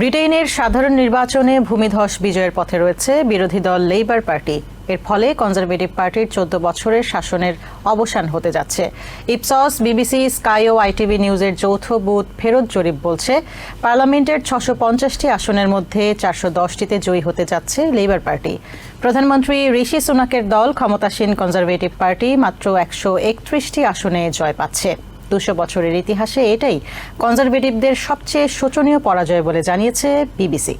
ব্রিটেনের সাধারণ নির্বাচনে ভূমিধস বিজয়ের পথে রয়েছে বিরোধী দল লেবার পার্টি। এর ফলে কনজারভেটিভ পার্টির চোদ্দ বছরের শাসনের অবসান হতে যাচ্ছে। ইপসস, বিবিসি, স্কাই ও আইটিভি নিউজের যৌথ বুথ ফেরত জরিপ বলছে, পার্লামেন্টের ছশো পঞ্চাশটি আসনের মধ্যে চারশো দশটিতে জয়ী হতে যাচ্ছে লেবার পার্টি। প্রধানমন্ত্রী ঋষি সুনাকের দল ক্ষমতাসীন কনজারভেটিভ পার্টি মাত্র একশো একত্রিশটি আসনে জয় পাচ্ছে। দুশো বছরের ইতিহাসে এটাই। কনজারভেটিভদের সবচেয়ে শোচনীয় পরাজয় বলে জানিয়েছে বিবিসি।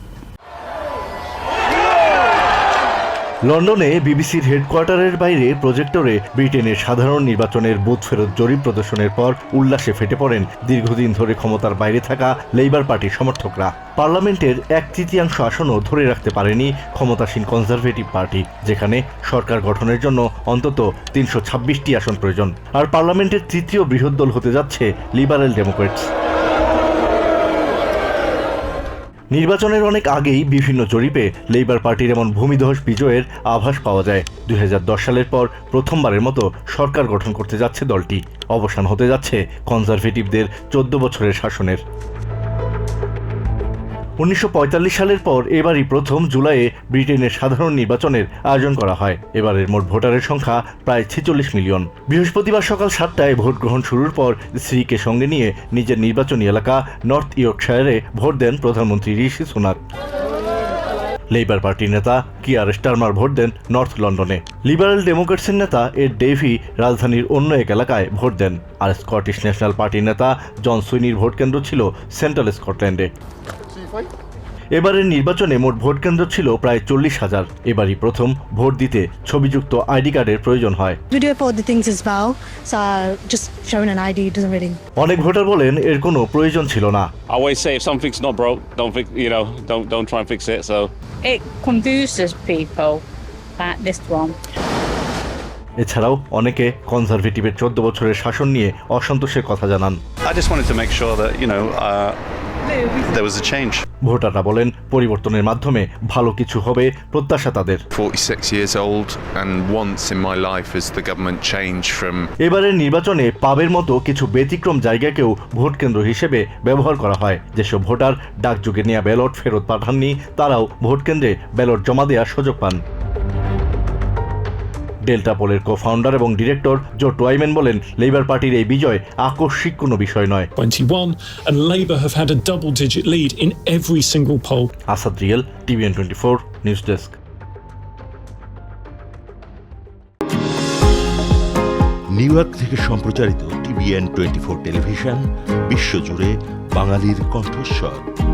লন্ডনে বিবিসির হেডকোয়ার্টারের বাইরে প্রজেক্টরে ব্রিটেনের সাধারণ নির্বাচনের বুথ ফেরত জরিপ প্রদর্শনের পর উল্লাসে ফেটে পড়েন দীর্ঘদিন ধরে ক্ষমতার বাইরে থাকা লেবার পার্টির সমর্থকরা। পার্লামেন্টের এক তৃতীয়াংশ আসনও ধরে রাখতে পারেনি ক্ষমতাসীন কনজারভেটিভ পার্টি, যেখানে সরকার গঠনের জন্য অন্তত তিনশো ছাব্বিশটি আসন প্রয়োজন। আর পার্লামেন্টের তৃতীয় বৃহৎ দল হতে যাচ্ছে লিবারেল ডেমোক্রেটস। নির্বাচনের অনেক আগেই বিভিন্ন জরিপে লেবার পার্টির এমন ভূমিধ্বস বিজয়ের আভাস পাওয়া যায়। দুই হাজার দশ সালের পর প্রথমবারের মতো সরকার গঠন করতে যাচ্ছে দলটি। অবসান হতে যাচ্ছে কনজারভেটিভদের চোদ্দ বছরের শাসনের। উনিশশো পঁয়তাল্লিশ সালের পর এবারই প্রথম জুলাইয়ে ব্রিটেনের সাধারণ নির্বাচনের আয়োজন করা হয়। এবারের মোট ভোটারের সংখ্যা প্রায় ছেচল্লিশ মিলিয়ন। বৃহস্পতিবার সকাল সাতটায় ভোট গ্রহণ শুরুর পর স্ত্রীকে সঙ্গে নিয়ে নিজের নির্বাচনী এলাকা নর্থ ইয়র্কশায়ারে ভোট দেন প্রধানমন্ত্রী ঋষি সুনাক। লেবার পার্টির নেতা কিয়ার স্টারমার ভোট দেন নর্থ লন্ডনে। লিবারেল ডেমোক্রেটসের নেতা এড ডেভি রাজধানীর অন্য এক এলাকায় ভোট দেন। আর স্কটিশ ন্যাশনাল পার্টির নেতা জন সুইনির ভোট কেন্দ্র ছিল সেন্ট্রাল স্কটল্যান্ডে। এবারের নির্বাচনে মোট ভোট কেন্দ্র ছিল প্রায় চল্লিশ হাজার। এবারই প্রথম ভোট দিতে ছবিযুক্ত আইডি কার্ডের প্রয়োজন হয়। অনেক ভোটার বলেন এর কোনো প্রয়োজন ছিল না। এছাড়াও অনেকে কনজারভেটিভের চোদ্দ বছরের শাসন নিয়ে অসন্তোষের কথা জানান। There was a change. ভোটাররা বলেন পরিবর্তনের মাধ্যমে ভালো কিছু হবে প্রত্যাশা তাদের। 46 years old, and once in my life has the government changed from এবারের নির্বাচনে পাবের মতো কিছু ব্যতিক্রম জায়গাকেও ভোট কেন্দ্র হিসেবে ব্যবহার করা হয়। যেসব ভোটার ডাকযোগে নেওয়া ব্যালট ফেরত পাঠাননি তারাও ভোট কেন্দ্রে ব্যালট জমা দেওয়ার সুযোগ পান। ডেল্টা পোলের কো ফাউন্ডার এবং ডিরেক্টর জো টোয়াইমেন বলেন লেবার পার্টির এই বিজয় আকস্মিক কোনো বিষয় নয়। 21, and Labour have had a double digit lead in every Asad real TVN twenty four news desk New York থেকে সম্প্রচারিত টিভিএন টোয়েন্টি ফোর টেলিভিশন বিশ্বজুড়ে বাঙালির কণ্ঠস্বর।